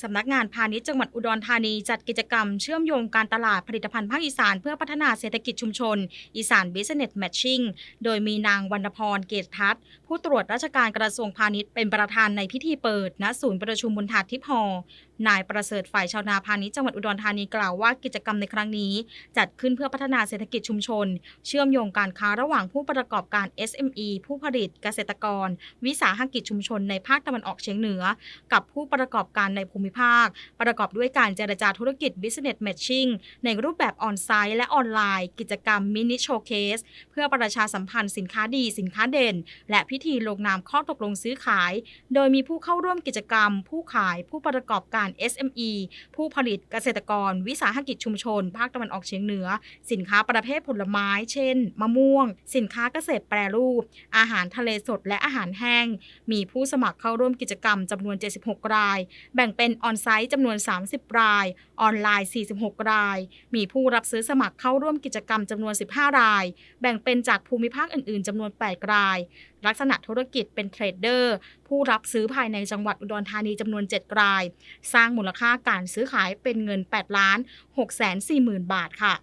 สำนักงานพาณิชย์จังหวัดอุดรธานีจัดกิจกรรมเชื่อมโยงการตลาดผลิตภัณฑ์ภาคอีสานเพื่อพัฒนาเศรษฐกิจชุมชน อีสาน Business Matching โดยมีนางวรรณพรเกตทัศน์ผู้ตรวจราชการกระทรวงพาณิชย์เป็นประธานในพิธีเปิด ณศูนย์ประชุมบนถาดทิพออนายประเสริฐฝ่ายชาวนาพาณิชย์จังหวัดอุดรธานีกล่าวว่ากิจกรรมในครั้งนี้ จัดขึ้นเพื่อพัฒนาเศรษฐกิจชุมชน เชื่อมโยงการค้าระหว่างผู้ประกอบการ SME ผู้ผลิตเกษตรกร วิสาหกิจชุมชนในภาคตะวันออกเฉียงเหนือ กับผู้ประกอบการในภูมิภาค ประกอบด้วยการเจรจาธุรกิจ Business Matching ในรูปแบบออนไซต์และออนไลน์ กิจกรรมมินิโชว์เคสเพื่อประชาสัมพันธ์สินค้าดีสินค้าเด่น และพิธีลงนามข้อตกลงซื้อขาย โดยมีผู้เข้าร่วมกิจกรรม ผู้ขายผู้ประกอบการ SME ผู้ผลิตเกษตรกร วิสาหกิจชุมชน ภาคตะวันออกเฉียงเหนือ สินค้าประเภทผลไม้ เช่น มะม่วง สินค้าเกษตรแปรรูป อาหารทะเลสดและอาหารแห้ง มีผู้สมัครเข้าร่วมกิจกรรมจำนวน 76 ราย แบ่งเป็นเป็นออนไซต์จำนวน 30 ราย ออนไลน์ 46 ราย มีผู้รับซื้อสมัครเข้าร่วมกิจกรรมจำนวน 15 ราย แบ่งเป็นจากภูมิภาคอื่น ๆจำนวน 8 ราย ลักษณะธุรกิจเป็นเทรดเดอร์ ผู้รับซื้อภายในจังหวัดอุดรธานีจำนวน 7 ราย สร้างมูลค่าการซื้อขายเป็นเงิน 8 ล้าน6 4 0 0 0 0 บาทค่ะ